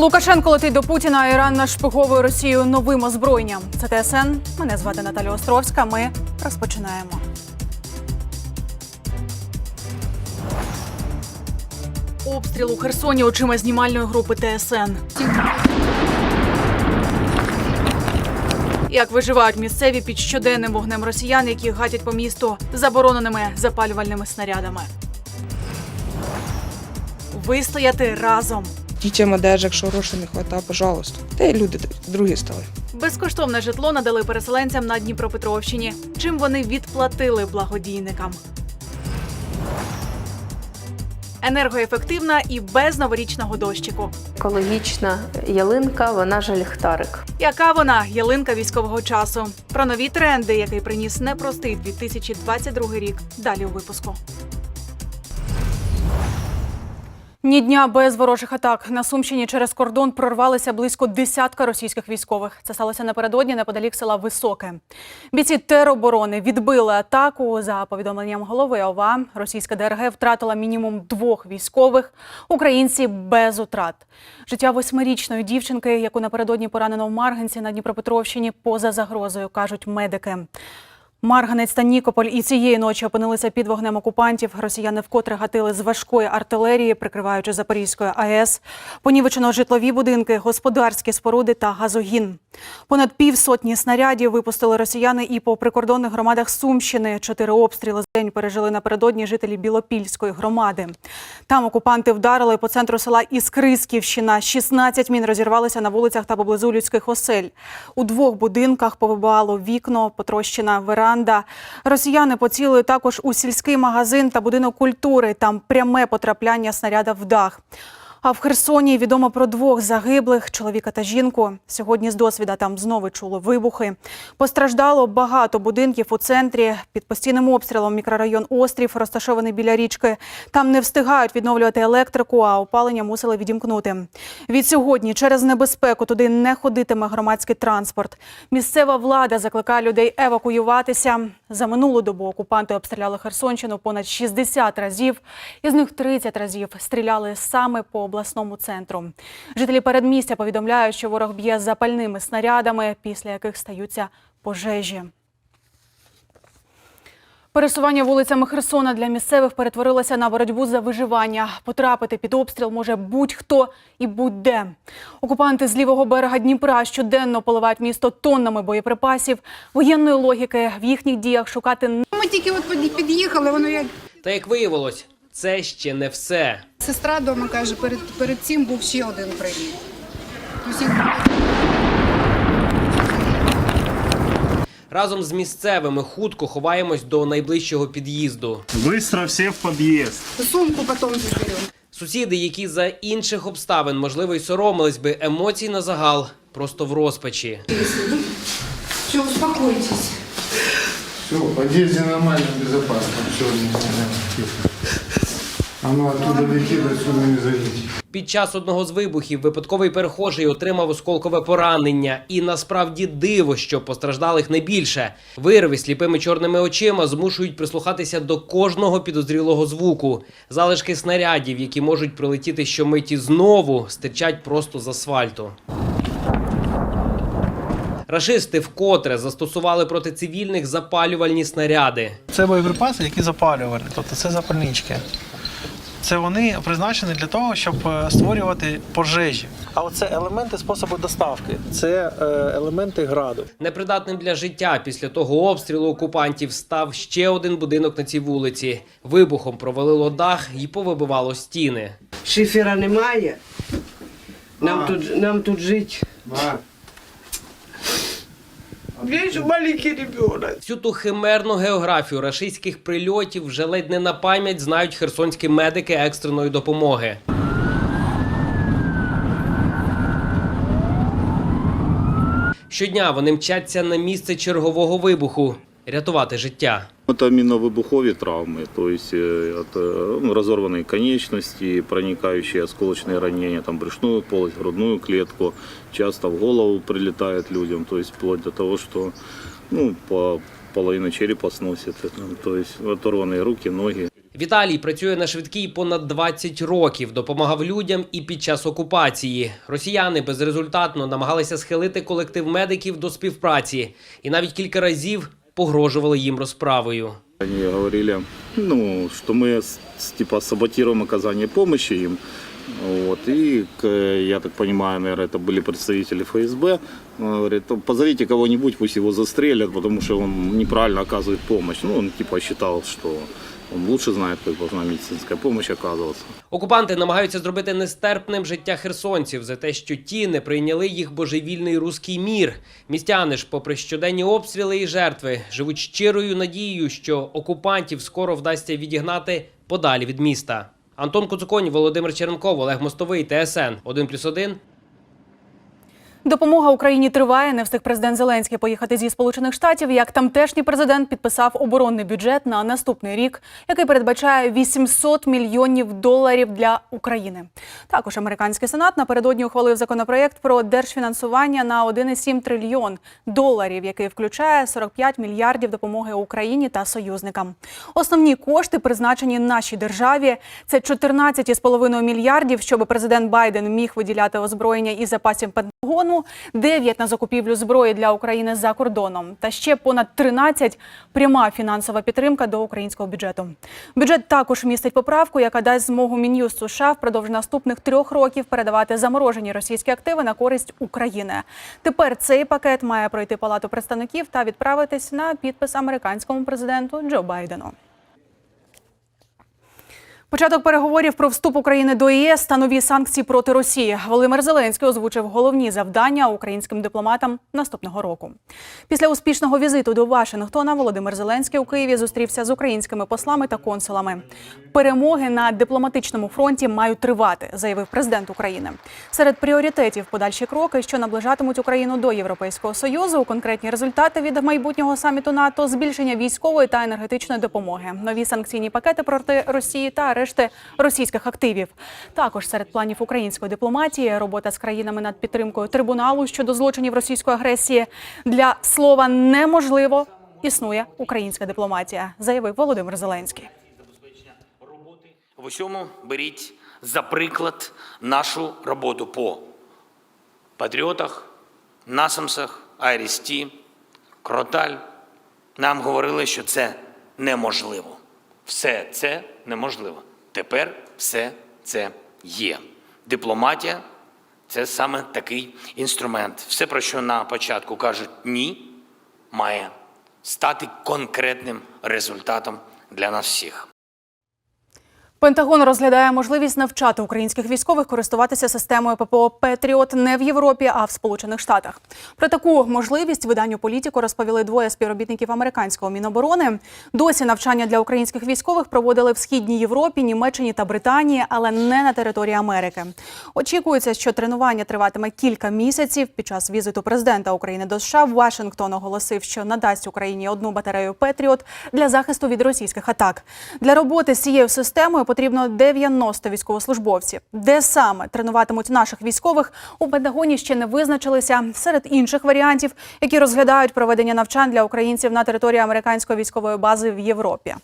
Лукашенко летить до Путіна, а Іран нашпиговує Росію новим озброєнням. Це ТСН. Мене звати Наталя Островська. Ми розпочинаємо. Обстріл у Херсоні очима знімальної групи ТСН. Як виживають місцеві під щоденним вогнем росіян, які гатять по місту забороненими запалювальними снарядами. Вистояти разом. Дітям одежа, якщо грошей не вистачає, пожалуйста. Та й люди другі стали. Безкоштовне житло надали переселенцям на Дніпропетровщині. Чим вони відплатили благодійникам? Енергоефективна і без новорічного дощику. Екологічна ялинка, вона ж ліхтарик. Яка вона ялинка військового часу? Про нові тренди, який приніс непростий 2022 рік. Далі у випуску. Ні дня без ворожих атак на Сумщині через кордон прорвалися близько десятка російських військових. Це сталося напередодні неподалік села Високе. Бійці тероборони відбили атаку. За повідомленням голови ОВА, російська ДРГ втратила мінімум двох військових. Українці без утрат. Життя восьмирічної дівчинки, яку напередодні поранено в Марганці на Дніпропетровщині, поза загрозою, кажуть медики. Марганець та Нікополь і цієї ночі опинилися під вогнем окупантів. Росіяни вкотре гатили з важкої артилерії, прикриваючи Запорізькою АЕС. Понівечено житлові будинки, господарські споруди та газогін. Понад півсотні снарядів випустили росіяни і по прикордонних громадах Сумщини. Чотири обстріли з день пережили напередодні жителі Білопільської громади. Там окупанти вдарили по центру села Іскрисківщина. 16 мін розірвалися на вулицях та поблизу людських осель. У двох будинках повибивало вікно, потрощена веранда. Росіяни поцілили також у сільський магазин та будинок культури. Там пряме потрапляння снаряда в дах. А в Херсоні відомо про двох загиблих чоловіка та жінку. Сьогодні з досвіда там знову чули вибухи. Постраждало багато будинків у центрі. Під постійним обстрілом мікрорайон Острів розташований біля річки. Там не встигають відновлювати електрику, а опалення мусили відімкнути. Від сьогодні через небезпеку туди не ходитиме громадський транспорт. Місцева влада закликає людей евакуюватися. За минулу добу окупанти обстріляли Херсонщину понад 60 разів. Із них 30 разів стріляли саме по обласному центру. Жителі передмістя повідомляють, що ворог б'є запальними снарядами, після яких стаються пожежі. Пересування вулицями Херсона для місцевих перетворилося на боротьбу за виживання. Потрапити під обстріл може будь-хто і будь-де. Окупанти з лівого берега Дніпра щоденно поливають місто тоннами боєприпасів. Воєнної логіки в їхніх діях шукати не Ми тільки от під'їхали, воно як Та як виявилось, це ще не все. сестра вдома каже, перед, перед цим був ще один приліт. Тобто їх Разом з місцевими хутко ховаємось до найближчого під'їзду. Быстро все в подъезд. сумку потім заберемо. Сусіди, які за інших обставин, можливо, й соромились би емоцій на загал, просто в розпачі. Все, успокойтесь. Все, в подъезде нормально, безопасно. Все, не знаю, тихо. Оно оттуда летит, отсюда не залетит. Під час одного з вибухів випадковий перехожий отримав осколкове поранення, і насправді диво, що постраждалих не більше. Вирви сліпими чорними очима змушують прислухатися до кожного підозрілого звуку. Залишки снарядів, які можуть прилетіти щомиті знову, стирчать просто з асфальту. Рашисти вкотре застосували проти цивільних запалювальні снаряди. Це боєприпаси, які запалювали, тобто це запальнички. Це вони призначені для того, щоб е, створювати пожежі. А оце елементи способу доставки, це е, елементи граду. Непридатним для життя після того обстрілу окупантів став ще один будинок на цій вулиці. Вибухом провалило дах і повибивало стіни. Шифера немає. Нам тут, нам тут жити. А, Я ж маленький ребенок. Всю ту химерну географію рашистських прильотів вже ледь не на пам'ять знають херсонські медики екстреної допомоги. Щодня вони мчаться на місце чергового вибуху рятувати життя. Это миновыбуховые травмы, то есть э, это ну, разорванные конечности, проникающие осколочные ранения, там брюшную полость, грудную клетку, часто в голову прилетает людям, то есть вплоть до того, что ну, по половина черепа сносит, это, то есть оторванные руки, ноги. Віталій працює на швидкій понад 20 років, допомагав людям і під час окупації. Росіяни безрезультатно намагалися схилити колектив медиків до співпраці і навіть кілька разів погрожували їм розправою. Они говорили, ну, что мы с- с- типа саботируем оказание помощи им. Вот. И, к- я так понимаю, наверное, это были представители ФСБ. Он Говорит, «То позовите кого-нибудь, пусть его застрелят, потому что он неправильно оказывает помощь. Ну, он типа считал, что он лучше знает, как должна медицинская помощь оказываться. Окупанти намагаються зробити нестерпним життя херсонців за те, що ті не прийняли їх божевільний руський мір. Містяни ж, попри щоденні обстріли і жертви, живуть щирою надією, що окупантів скоро вдасться відігнати подалі від міста. Антон Куцуконь, Володимир Черенков, Олег Мостовий, ТСН 1+,1. Допомога Україні триває. Не встиг президент Зеленський поїхати зі Сполучених Штатів. Як тамтешній президент підписав оборонний бюджет на наступний рік, який передбачає 800 мільйонів доларів для України. Також американський сенат напередодні ухвалив законопроект про держфінансування на 1,7 трильйон доларів, який включає 45 мільярдів допомоги Україні та союзникам. Основні кошти призначені нашій державі. Це 14,5 мільярдів, щоб президент Байден міг виділяти озброєння і запасів Пентагону, 9 на закупівлю зброї для України за кордоном та ще понад 13 – пряма фінансова підтримка до українського бюджету. Бюджет також містить поправку, яка дасть змогу Мін'юсту США впродовж наступних трьох років передавати заморожені російські активи на користь України. Тепер цей пакет має пройти Палату представників та відправитись на підпис американському президенту Джо Байдену. Початок переговорів про вступ України до ЄС та нові санкції проти Росії. Володимир Зеленський озвучив головні завдання українським дипломатам наступного року. Після успішного візиту до Вашингтона Володимир Зеленський у Києві зустрівся з українськими послами та консулами. Перемоги на дипломатичному фронті мають тривати, заявив президент України. Серед пріоритетів подальші кроки, що наближатимуть Україну до Європейського союзу, конкретні результати від майбутнього саміту НАТО, збільшення військової та енергетичної допомоги, нові санкційні пакети проти Росії та решти російських активів. Також серед планів української дипломатії робота з країнами над підтримкою трибуналу щодо злочинів російської агресії для слова неможливо. Існує українська дипломатія, заявив Володимир Зеленський. В усьому беріть за приклад нашу роботу по патріотах, насамсах, Айрісті, Кроталь. Нам говорили, що це неможливо. Все це неможливо. Тепер все це є. Дипломатія це саме такий інструмент. Все, про що на початку кажуть ні, має стати конкретним результатом для нас всіх. Пентагон розглядає можливість навчати українських військових користуватися системою ППО Петріот не в Європі, а в Сполучених Штатах. Про таку можливість виданню політику розповіли двоє співробітників американського міноборони. Досі навчання для українських військових проводили в східній Європі, Німеччині та Британії, але не на території Америки. Очікується, що тренування триватиме кілька місяців. Під час візиту президента України до США Вашингтон оголосив, що надасть Україні одну батарею Петріот для захисту від російських атак. Для роботи з цією системою потрібно 90 військовослужбовців. Де саме тренуватимуть наших військових у Пентагоні ще не визначилися. Серед інших варіантів, які розглядають проведення навчань для українців на території американської військової бази в Європі.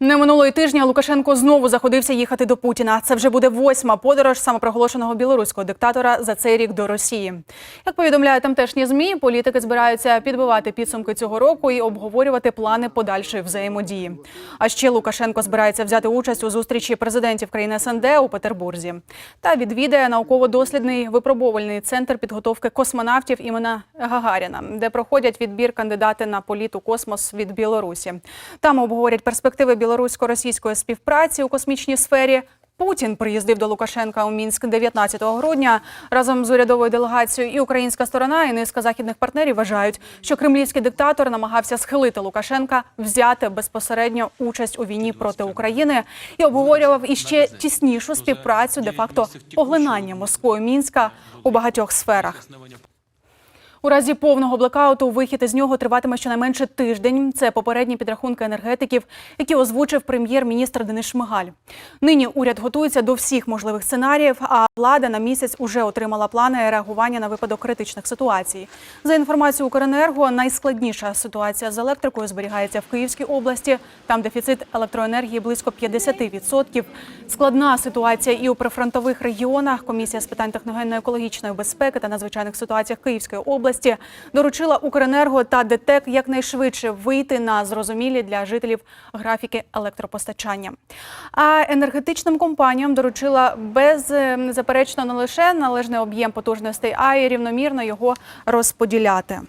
Не минулої тижня Лукашенко знову заходився їхати до Путіна. Це вже буде восьма подорож самопроголошеного білоруського диктатора за цей рік до Росії. Як повідомляють тамтешні змі, політики збираються підбивати підсумки цього року і обговорювати плани подальшої взаємодії. А ще Лукашенко збирається взяти участь у зустрічі президентів країн СНД у Петербурзі та відвідає науково-дослідний випробовувальний центр підготовки космонавтів імена Гагаріна, де проходять відбір кандидати на політ у космос від Білорусі. Там обговорять перспективи білорусько-російської співпраці у космічній сфері. Путін приїздив до Лукашенка у Мінськ 19 грудня разом з урядовою делегацією. І українська сторона, і низка західних партнерів вважають, що кремлівський диктатор намагався схилити Лукашенка взяти безпосередньо участь у війні проти України і обговорював іще тіснішу співпрацю, де факто поглинання Москвою Мінська у багатьох сферах. У разі повного блекауту вихід із нього триватиме щонайменше тиждень. Це попередні підрахунки енергетиків, які озвучив прем'єр-міністр Денис Шмигаль. Нині уряд готується до всіх можливих сценаріїв, а влада на місяць уже отримала плани реагування на випадок критичних ситуацій. За інформацією Укренерго, найскладніша ситуація з електрикою зберігається в Київській області. Там дефіцит електроенергії близько 50%. Складна ситуація і у прифронтових регіонах. Комісія з питань техногенно-екологічної безпеки та надзвичайних ситуаціях Київської області доручила Укренерго та ДТЕК якнайшвидше вийти на зрозумілі для жителів графіки електропостачання. А енергетичним компаніям доручила беззаперечно не лише належний об'єм потужностей, а й рівномірно його розподіляти.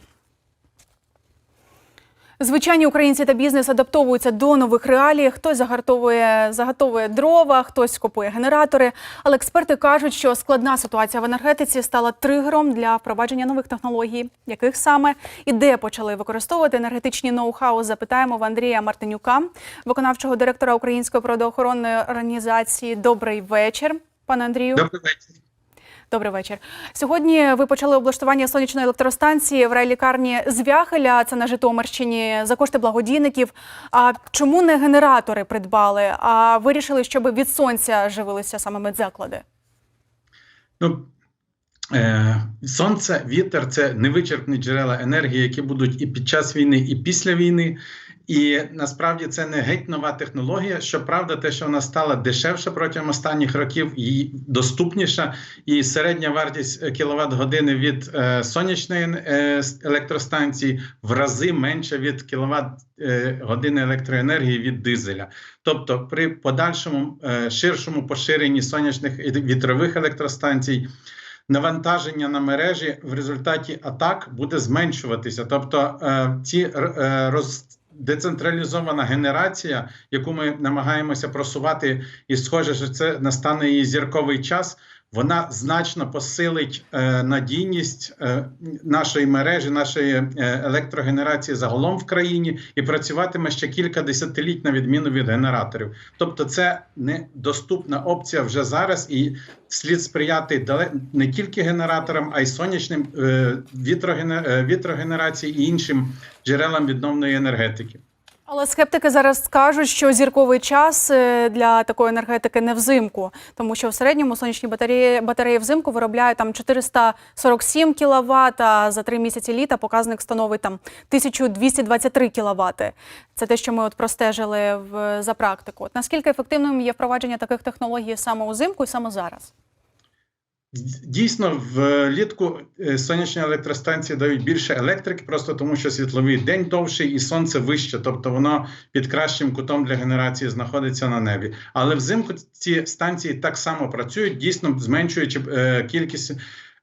Звичайні українці та бізнес адаптовуються до нових реалій. Хтось загартовує, заготовує дрова, хтось купує генератори. Але експерти кажуть, що складна ситуація в енергетиці стала тригером для впровадження нових технологій, яких саме і де почали використовувати енергетичні ноу-хау. Запитаємо в Андрія Мартинюка, виконавчого директора Української природоохоронної організації. Добрий вечір, пане Андрію. Добрий вечір. Добрий вечір. Сьогодні ви почали облаштування сонячної електростанції в райлікарні Звягеля, це на Житомирщині, за кошти благодійників. А чому не генератори придбали, а вирішили, щоб від сонця живилися саме медзаклади? Ну, е, сонце, вітер це невичерпні джерела енергії, які будуть і під час війни, і після війни. І насправді це не геть нова технологія. Щоправда, те, що вона стала дешевше протягом останніх років, і доступніша, і середня вартість кіловат години від е, сонячної е, електростанції в рази менша від кіловат е, години електроенергії від дизеля. Тобто, при подальшому е, ширшому поширенні сонячних і вітрових електростанцій. Навантаження на мережі в результаті атак буде зменшуватися. Тобто е, ці е, роз децентралізована генерація, яку ми намагаємося просувати, і схоже, що це настане її зірковий час. Вона значно посилить е, надійність е, нашої мережі, нашої е, електрогенерації загалом в країні і працюватиме ще кілька десятиліть на відміну від генераторів. Тобто, це недоступна опція вже зараз, і слід сприяти дале- не тільки генераторам, а й сонячним вітрогенерації і іншим джерелам відновної енергетики. Але скептики зараз кажуть, що зірковий час е, для такої енергетики не взимку, тому що в середньому сонячні батареї, батареї взимку виробляють там 447 кВт, а за три місяці літа показник становить там 1223 кВт. Це те, що ми от простежили в, за практику. От наскільки ефективним є впровадження таких технологій саме узимку і саме зараз? Дійсно, влітку е, сонячні електростанції дають більше електрики, просто тому що світловий день довший і сонце вище, тобто воно під кращим кутом для генерації знаходиться на небі. Але взимку ці станції так само працюють, дійсно зменшуючи е, кількість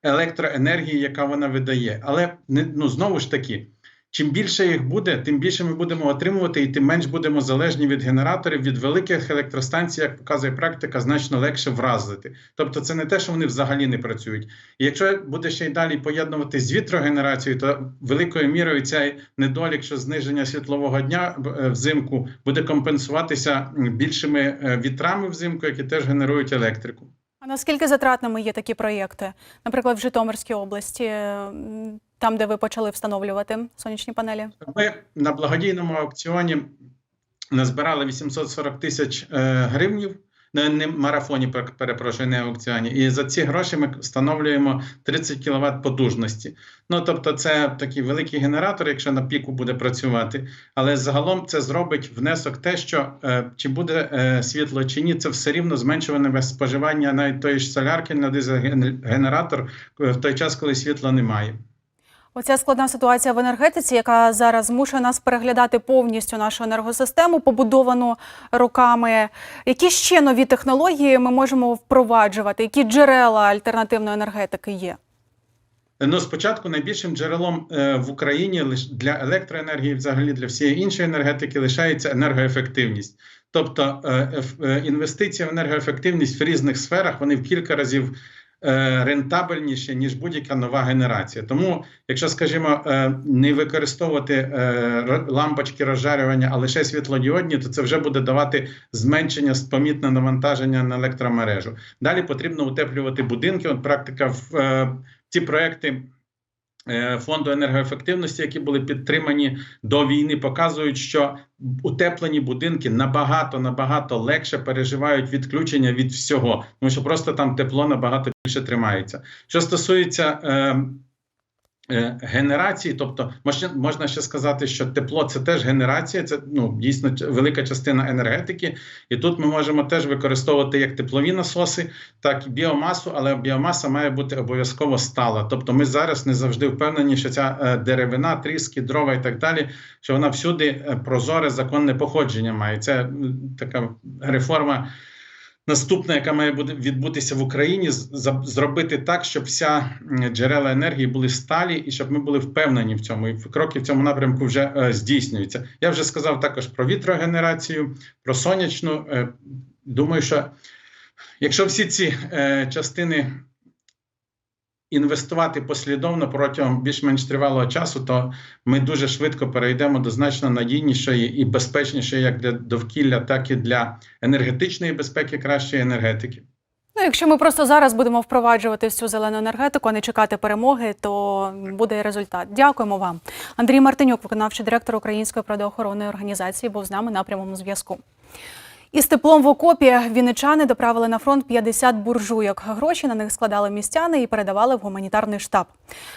електроенергії, яка вона видає. Але ну знову ж таки. Чим більше їх буде, тим більше ми будемо отримувати, і тим менш будемо залежні від генераторів, від великих електростанцій, як показує практика, значно легше вразити. Тобто, це не те, що вони взагалі не працюють. І якщо буде ще й далі поєднувати з вітрогенерацією, то великою мірою цей недолік, що зниження світлового дня е, взимку буде компенсуватися більшими е, вітрами взимку, які теж генерують електрику. А наскільки затратними є такі проєкти? Наприклад, в Житомирській області, там, де ви почали встановлювати сонячні панелі? Ми на благодійному аукціоні назбирали 840 тисяч е, гривнів. Не, не марафоні, перепрошую, не аукціоні. І за ці гроші ми встановлюємо 30 кВт потужності. Ну тобто, це такий великий генератор, якщо на піку буде працювати. Але загалом це зробить внесок те, що е, чи буде е, світло чи ні, це все рівно зменшуване споживання навіть тої ж солярки на дизель-генератор е, в той час, коли світла немає. Оця складна ситуація в енергетиці, яка зараз змушує нас переглядати повністю нашу енергосистему, побудовану роками. Які ще нові технології ми можемо впроваджувати? Які джерела альтернативної енергетики є? Ну, спочатку найбільшим джерелом е, в Україні для електроенергії, взагалі для всієї іншої енергетики, лишається енергоефективність. Тобто е, е, інвестиції в енергоефективність в різних сферах вони в кілька разів е, рентабельніші, ніж будь-яка нова генерація. Тому, якщо, скажімо, е, не використовувати е, лампочки розжарювання, а лише світлодіодні, то це вже буде давати зменшення помітне навантаження на електромережу. Далі потрібно утеплювати будинки. От практика в ці проекти фонду енергоефективності, які були підтримані до війни, показують, що утеплені будинки набагато набагато легше переживають відключення від всього, тому що просто там тепло набагато більше тримається. Що стосується е, е, генерації, тобто можна, ще сказати, що тепло це теж генерація, це ну дійсно велика частина енергетики, і тут ми можемо теж використовувати як теплові насоси, так і біомасу, але біомаса має бути обов'язково стала. Тобто, ми зараз не завжди впевнені, що ця е, деревина, тріски, дрова і так далі, що вона всюди е, прозоре законне походження має. Це така реформа. Наступна, яка має відбутися в Україні, зробити так, щоб вся джерела енергії були сталі, і щоб ми були впевнені в цьому. І кроки в цьому напрямку вже е, здійснюються. Я вже сказав також про вітрогенерацію, про сонячну. Е, думаю, що якщо всі ці е, частини інвестувати послідовно протягом більш-менш тривалого часу, то ми дуже швидко перейдемо до значно надійнішої і безпечнішої як для довкілля, так і для енергетичної безпеки, кращої енергетики. Ну, якщо ми просто зараз будемо впроваджувати всю зелену енергетику, а не чекати перемоги, то буде і результат. Дякуємо вам. Андрій Мартинюк, виконавчий директор Української природоохоронної організації, був з нами на прямому зв'язку. Із теплом в окопі вінничани доправили на фронт 50 буржуйок. Гроші на них складали містяни і передавали в гуманітарний штаб.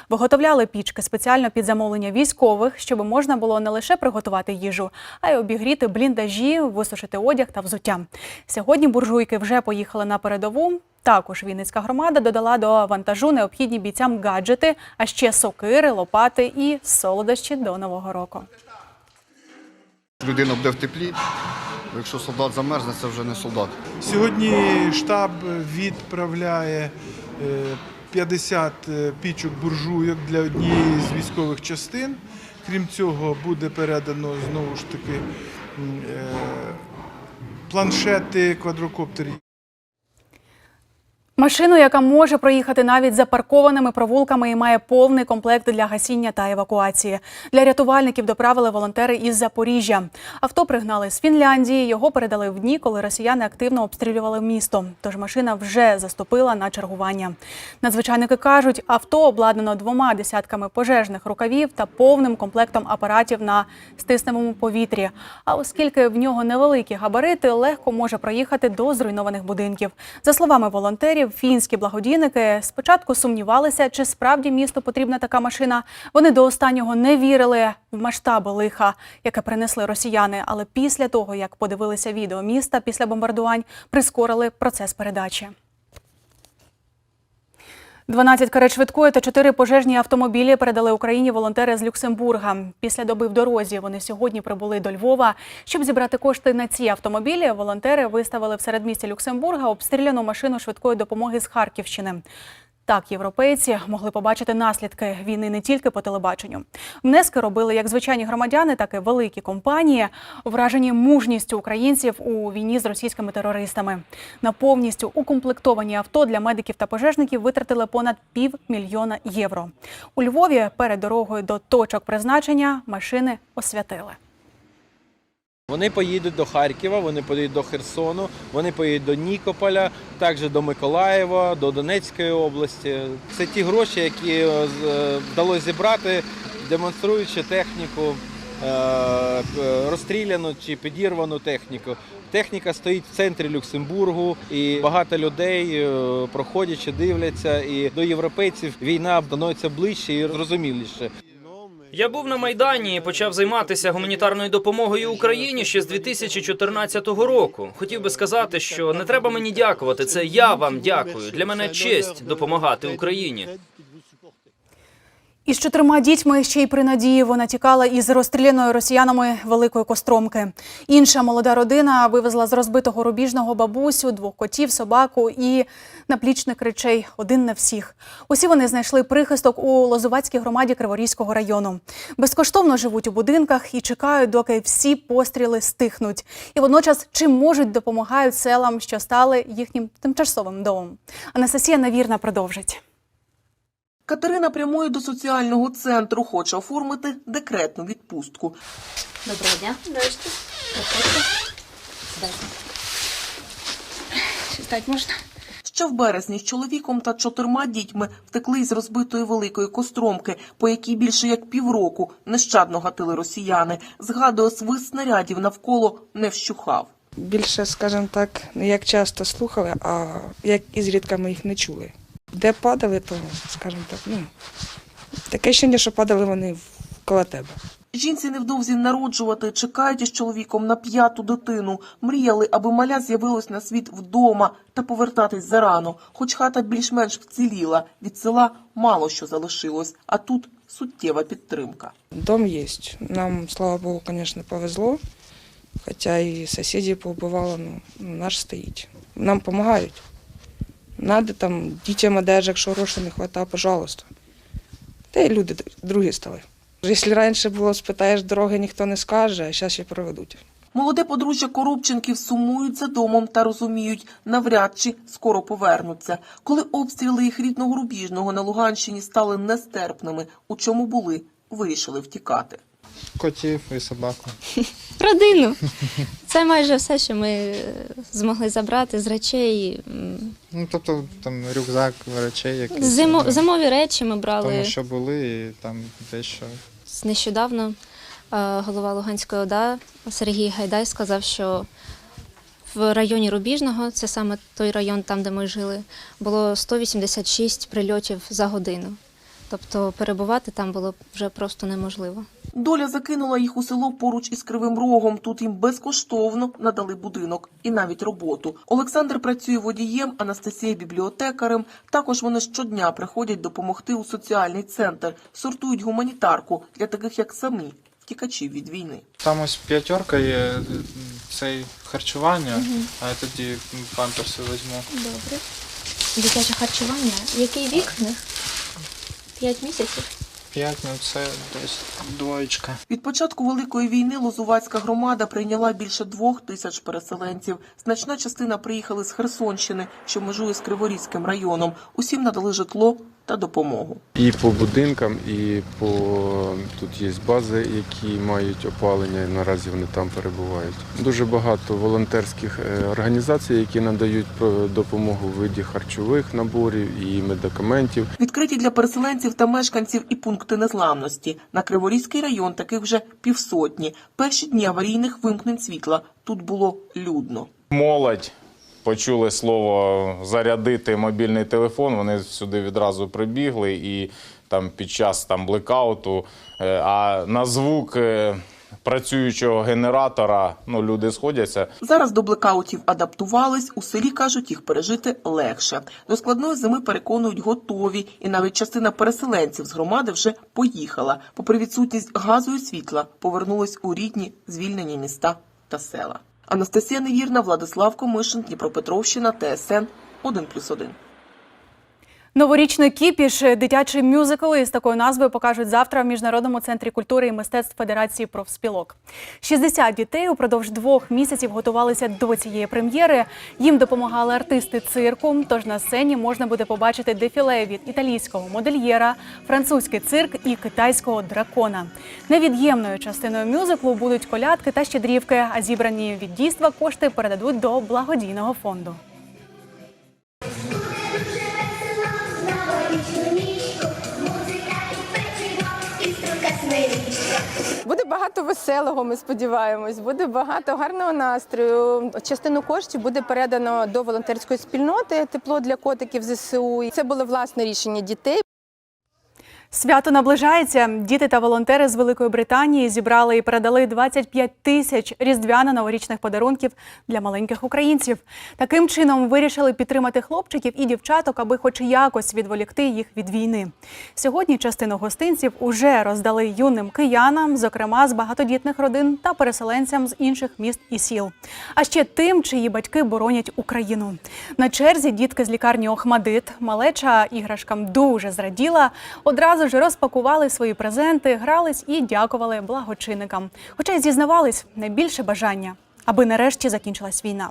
Виготовляли пічки спеціально під замовлення військових, щоб можна було не лише приготувати їжу, а й обігріти бліндажі, висушити одяг та взуття. Сьогодні буржуйки вже поїхали на передову. Також Вінницька громада додала до вантажу необхідні бійцям гаджети, а ще сокири, лопати і солодощі до нового року. Людина буде в теплі, якщо солдат замерзне, це вже не солдат. Сьогодні штаб відправляє е, 50 е, пічок буржуйок для однієї з військових частин. Крім цього, буде передано знову ж таки е, планшети, квадрокоптери. Машину, яка може проїхати навіть запаркованими провулками і має повний комплект для гасіння та евакуації. Для рятувальників доправили волонтери із Запоріжжя. Авто пригнали з Фінляндії. Його передали в дні, коли росіяни активно обстрілювали місто. Тож машина вже заступила на чергування. Надзвичайники кажуть, авто обладнано двома десятками пожежних рукавів та повним комплектом апаратів на стисненому повітрі. А оскільки в нього невеликі габарити, легко може проїхати до зруйнованих будинків. За словами волонтерів, фінські благодійники спочатку сумнівалися, чи справді місту потрібна така машина. Вони до останнього не вірили в масштаби лиха, яке принесли росіяни. Але після того, як подивилися відео міста після бомбардувань, прискорили процес передачі. 12 карет швидкої та 4 пожежні автомобілі передали Україні волонтери з Люксембурга. Після доби в дорозі вони сьогодні прибули до Львова. Щоб зібрати кошти на ці автомобілі, волонтери виставили в середмісті Люксембурга обстріляну машину швидкої допомоги з Харківщини. Так, європейці могли побачити наслідки війни не тільки по телебаченню. Внески робили як звичайні громадяни, так і великі компанії, вражені мужністю українців у війні з російськими терористами. На повністю укомплектовані авто для медиків та пожежників витратили понад півмільйона євро. У Львові перед дорогою до точок призначення машини освятили. Вони поїдуть до Харкова, вони поїдуть до Херсону, вони поїдуть до Нікополя, також до Миколаєва, до Донецької області. Це ті гроші, які е, е, вдалося зібрати, демонструючи техніку, е, розстріляну чи підірвану техніку. Техніка стоїть в центрі Люксембургу, і багато людей проходячи, дивляться. І до європейців війна становиться ближче і зрозуміліше. Я був на майдані і почав займатися гуманітарною допомогою Україні ще з 2014 року. Хотів би сказати, що не треба мені дякувати. Це я вам дякую. Для мене честь допомагати Україні. Із чотирма дітьми ще й при надії вона тікала із розстріляною росіянами великої костромки. Інша молода родина вивезла з розбитого рубіжного бабусю, двох котів, собаку і наплічник речей один на всіх. Усі вони знайшли прихисток у Лозувацькій громаді Криворізького району. Безкоштовно живуть у будинках і чекають, доки всі постріли стихнуть. І водночас чим можуть допомагають селам, що стали їхнім тимчасовим домом. Анастасія Навірна продовжить. Катерина прямує до соціального центру, хоче оформити декретну відпустку. Доброго дня. Здрасте. Проходьте. Сідайте. З Ще в березні з чоловіком та чотирма дітьми втекли із розбитої великої костромки, по якій більше як півроку нещадно гатили росіяни. Згадує, свист снарядів навколо не вщухав. Більше, скажімо так, не як часто слухали, а як ізрідка ми їх не чули. Де падали, то, скажімо так, ну, таке ще, що падали вони в- коло тебе. Жінці невдовзі народжувати, чекають із чоловіком на п'яту дитину. Мріяли, аби маля з'явилось на світ вдома та повертатись зарано. Хоч хата більш-менш вціліла, від села мало що залишилось, а тут суттєва підтримка. Дом є. Нам, слава Богу, звісно, повезло. Хоча і сусідів поубивало, ну, наш стоїть. Нам допомагають. Надо там дітям одежа, якщо грошей не вистачає, пожалуйста. Та й люди другі стали. Якщо раніше було, спитаєш дороги, ніхто не скаже, а зараз ще проведуть. Молоде подружжя Коробченків сумують за домом та розуміють, навряд чи скоро повернуться. Коли обстріли їх рідного рубіжного на Луганщині стали нестерпними, у чому були, вирішили втікати. Котів і собаку. Родину. Це майже все, що ми е, змогли забрати з речей. Ну, тобто там рюкзак, речей, якісь. Зимо, ну, зимові речі ми брали Тому що були, і там дещо. нещодавно. Е, Голова Луганської ОДА Сергій Гайдай сказав, що в районі Рубіжного, це саме той район, там, де ми жили, було 186 прильотів за годину. Тобто перебувати там було вже просто неможливо. Доля закинула їх у село поруч із Кривим Рогом. Тут їм безкоштовно надали будинок і навіть роботу. Олександр працює водієм, Анастасія бібліотекарем. Також вони щодня приходять допомогти у соціальний центр, сортують гуманітарку для таких, як самі, втікачів від війни. Там ось п'ятерка є цей харчування, а я тоді памперси візьму. Добре. Дитяче харчування. Який вік в них? П'ять місяців. П'ять, ну це десь двоєчка. Від початку великої війни Лозувацька громада прийняла більше двох тисяч переселенців. Значна частина приїхали з Херсонщини, що межує з Криворізьким районом. Усім надали житло та допомогу. І по будинкам, і по тут є бази, які мають опалення, і наразі вони там перебувають. Дуже багато волонтерських е, організацій, які надають допомогу в виді харчових наборів і медикаментів. Відкриті для переселенців та мешканців і пункти незламності. На Криворізький район таких вже півсотні. Перші дні аварійних вимкнень світла тут було людно. Молодь почули слово зарядити мобільний телефон. Вони сюди відразу прибігли і там під час там блекауту. е, А на звук е, працюючого генератора ну люди сходяться. Зараз до блекаутів адаптувались. У селі кажуть, їх пережити легше. До складної зими переконують готові, і навіть частина переселенців з громади вже поїхала. Попри відсутність газу і світла, повернулись у рідні звільнені міста та села. Анастасія Невірна, Владислав Комишин, Дніпропетровщина, ТСН 1+,1. Новорічний кіпіш, дитячий мюзикл із такою назвою покажуть завтра в Міжнародному центрі культури і мистецтв Федерації профспілок. 60 дітей упродовж двох місяців готувалися до цієї прем'єри. Їм допомагали артисти цирку. Тож на сцені можна буде побачити дефіле від італійського модельєра, французький цирк і китайського дракона. Невід'ємною частиною мюзиклу будуть колядки та щедрівки, а зібрані від дійства кошти передадуть до благодійного фонду. Буде багато веселого, ми сподіваємось. Буде багато гарного настрою. Частину коштів буде передано до волонтерської спільноти Тепло для котиків ЗСУ. Це було власне рішення дітей. Свято наближається. Діти та волонтери з Великої Британії зібрали і передали 25 тисяч різдвяно-новорічних подарунків для маленьких українців. Таким чином вирішили підтримати хлопчиків і дівчаток, аби хоч якось відволікти їх від війни. Сьогодні частину гостинців уже роздали юним киянам, зокрема з багатодітних родин та переселенцям з інших міст і сіл. А ще тим, чиї батьки боронять Україну. На черзі дітки з лікарні Охмадит. Малеча іграшкам дуже зраділа. Одразу ж розпакували свої презенти, грались і дякували благочинникам. Хоча й зізнавались найбільше бажання. Аби нарешті закінчилась війна.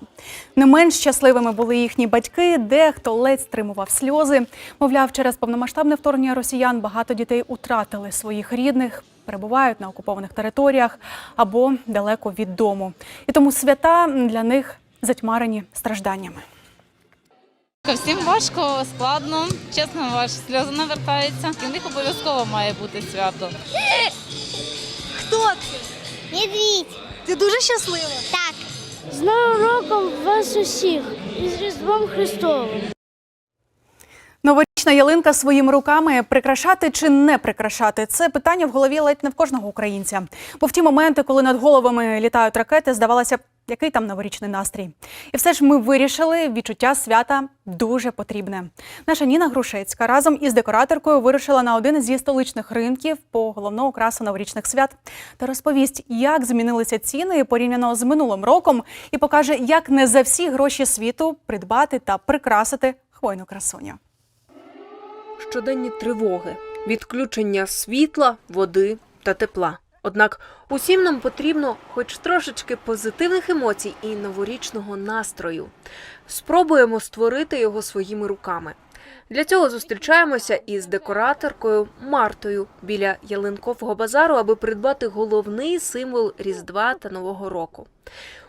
Не менш щасливими були їхні батьки, дехто ледь стримував сльози. Мовляв, через повномасштабне вторгнення росіян багато дітей утратили своїх рідних, перебувають на окупованих територіях або далеко від дому. І тому свята для них затьмарені стражданнями. Всім важко, складно, чесно, ваш сльози навертаються. І в них обов'язково має бути свято. Хто це? Медвідь. Ти дуже щаслива? Так. З Новим роком вас усіх і з Різдвом Христовим. Новорічна ялинка своїми руками прикрашати чи не прикрашати це питання в голові ледь не в кожного українця. Бо в ті моменти, коли над головами літають ракети, здавалося б, який там новорічний настрій. І все ж ми вирішили, відчуття свята дуже потрібне. Наша Ніна Грушецька разом із декораторкою вирушила на один зі столичних ринків по головну окрасу новорічних свят та розповість, як змінилися ціни порівняно з минулим роком, і покаже, як не за всі гроші світу придбати та прикрасити хвойну красуню. щоденні тривоги, відключення світла, води та тепла. Однак усім нам потрібно хоч трошечки позитивних емоцій і новорічного настрою. Спробуємо створити його своїми руками. Для цього зустрічаємося із декораторкою Мартою біля ялинкового базару, аби придбати головний символ Різдва та Нового року.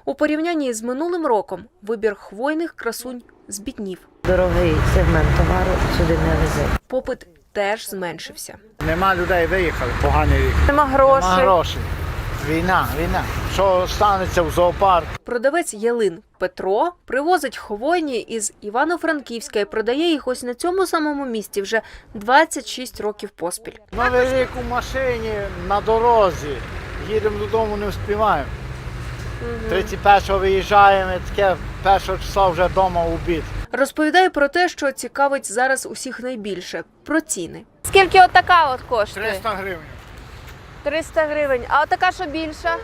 У порівнянні з минулим роком вибір хвойних красунь збіднів. Дорогий сегмент товару сюди не везе. Попит теж зменшився. Нема людей виїхали, поганий рік. Нема грошей. Нема грошей. Війна, війна. Що станеться в зоопарк? Продавець ялин Петро привозить хвойні із Івано-Франківська і продає їх ось на цьому самому місці вже 26 років поспіль. Новий рік у машині на дорозі. Їдемо додому, не вспіваємо. 31-го виїжджаємо, таке 1 числа вже вдома обід. Розповідає про те, що цікавить зараз усіх найбільше про ціни. Скільки от така от коштує? 300 гривень. 300 гривень. А от така, що більша?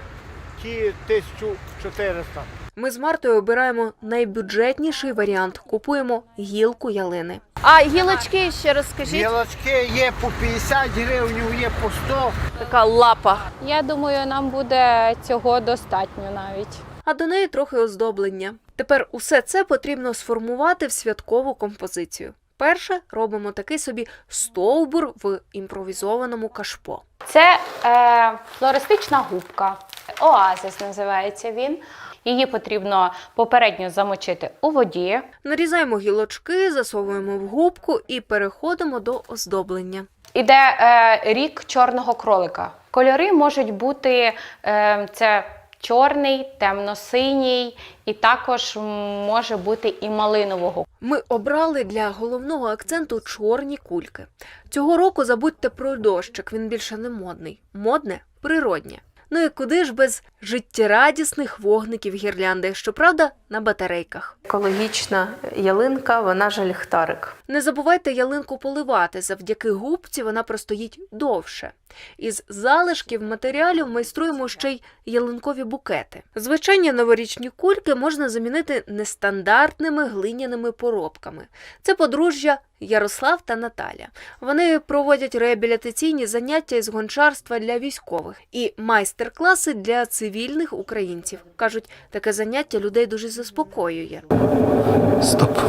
Ті 1400. Ми з Мартою обираємо найбюджетніший варіант. Купуємо гілку ялини. А гілочки ще розкажіть. Гілочки є по 50 гривень, є по 100. Така лапа. Я думаю, нам буде цього достатньо навіть. А до неї трохи оздоблення. Тепер усе це потрібно сформувати в святкову композицію. Перше робимо такий собі стовбур в імпровізованому кашпо. Це е, флористична губка. Оазис називається він. Її потрібно попередньо замочити у воді. Нарізаємо гілочки, засовуємо в губку і переходимо до оздоблення. Іде е, рік чорного кролика. Кольори можуть бути е, це чорний, темно-синій, і також може бути і малинового. Ми обрали для головного акценту чорні кульки. Цього року забудьте про дощик, він більше не модний. Модне природнє. Ну і куди ж без життєрадісних вогників гірлянди, щоправда, на батарейках. Екологічна ялинка, вона ж ліхтарик. Не забувайте ялинку поливати. Завдяки губці вона простоїть довше. Із залишків матеріалів майструємо ще й ялинкові букети. Звичайні новорічні кульки можна замінити нестандартними глиняними поробками. Це подружжя Ярослав та Наталя. Вони проводять реабілітаційні заняття із гончарства для військових і майстер-класи для цивільних українців. кажуть, таке заняття людей дуже заспокоює. Стоп.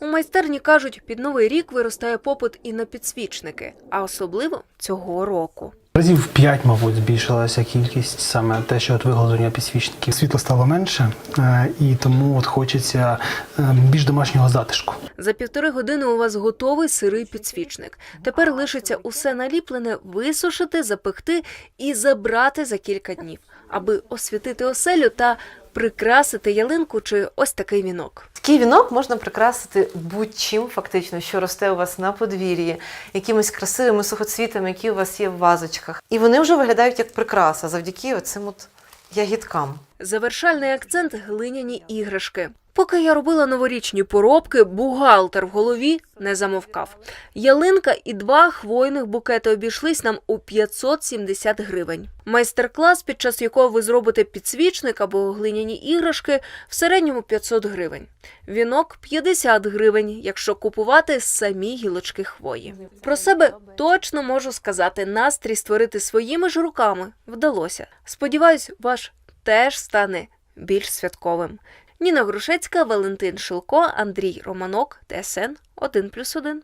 У майстерні кажуть, під новий рік виростає попит і на підсвічники, а особливо цього року. Разів в 5, мабуть, збільшилася кількість саме те, що от виготовлення підсвічників. Світла стало менше, е, і тому от хочеться е, більш домашнього затишку. За півтори години у вас готовий сирий підсвічник. Тепер лишиться усе наліплене висушити, запекти і забрати за кілька днів, аби освітити оселю та прикрасити ялинку чи ось такий вінок. Такий вінок можна прикрасити будь-чим, фактично, що росте у вас на подвір'ї, якимись красивими сухоцвітами, які у вас є в вазочках. І вони вже виглядають як прикраса завдяки оцим от ягідкам. Завершальний акцент глиняні іграшки. Поки я робила новорічні поробки, бухгалтер в голові не замовкав. Ялинка і два хвойних букети обійшлись нам у 570 гривень. Майстер-клас, під час якого ви зробите підсвічник або глиняні іграшки, в середньому 500 гривень. Вінок 50 гривень, якщо купувати самі гілочки хвої. Про себе точно можу сказати, настрій створити своїми ж руками вдалося. Сподіваюсь, ваш теж стане більш святковим. Ніна Грушецька, Валентин Шилко, Андрій Романок, ТСН 1+,1.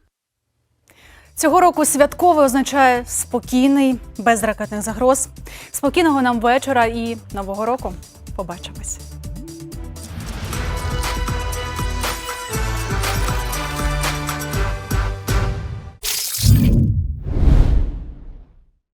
Цього року святкове означає спокійний, без ракетних загроз. Спокійного нам вечора і нового року. Побачимось.